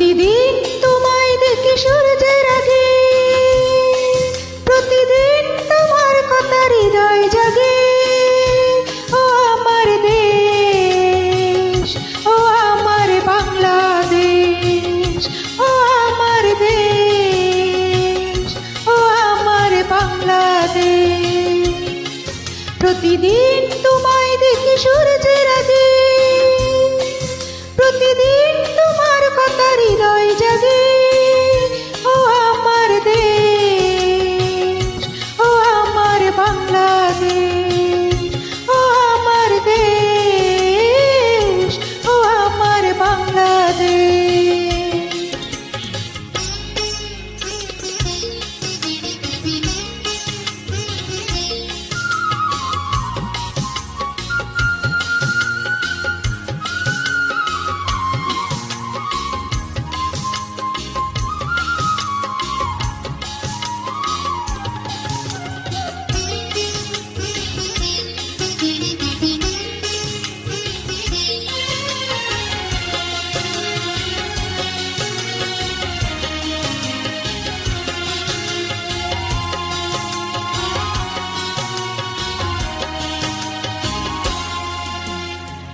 প্রতিদিন তোমায় দেখি সূর্যের আগে। প্রতিদিন তোমার কথা হৃদয় জাগে। ও আমার দেশ, ও আমার বাংলাদেশ, ও আমার দেশ, ও আমার বাংলাদেশ। প্রতিদিন তোমায় দেখি সূর্যের আগে। প্রতিদিন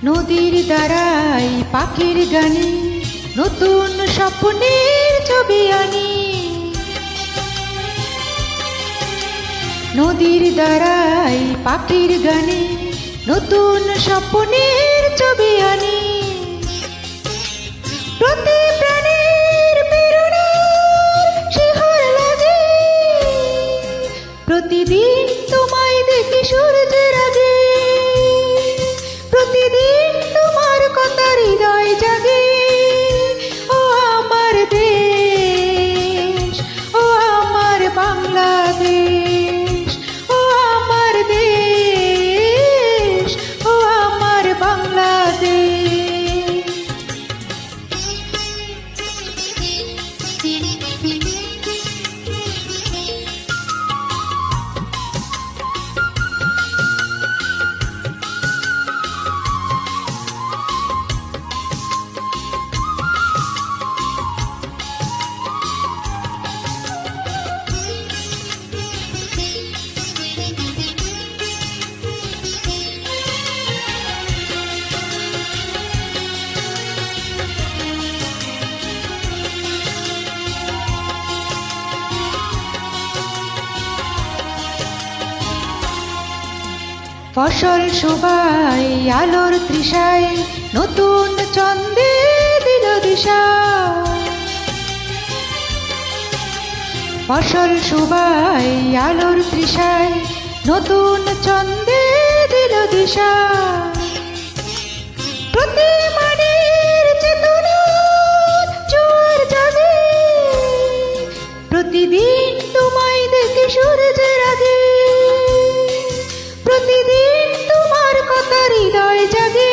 নদীর দ্বারাই পাখির গানে নতুন স্বপ্নের ছবি আনি। নদীর দ্বারাই পাখির গানে নতুন স্বপ্নের ছবি আনি। প্রতিদিন ফসল শোভায় আলোর তৃষায়, নতুন চন্দে দিল দিশা। ফসল শোভায় আলোর তৃষায়, নতুন চন্দে দিল দিশা। প্রতিদিন তোমায় দেখে সূর্যের আগে। হৃদয় জাগে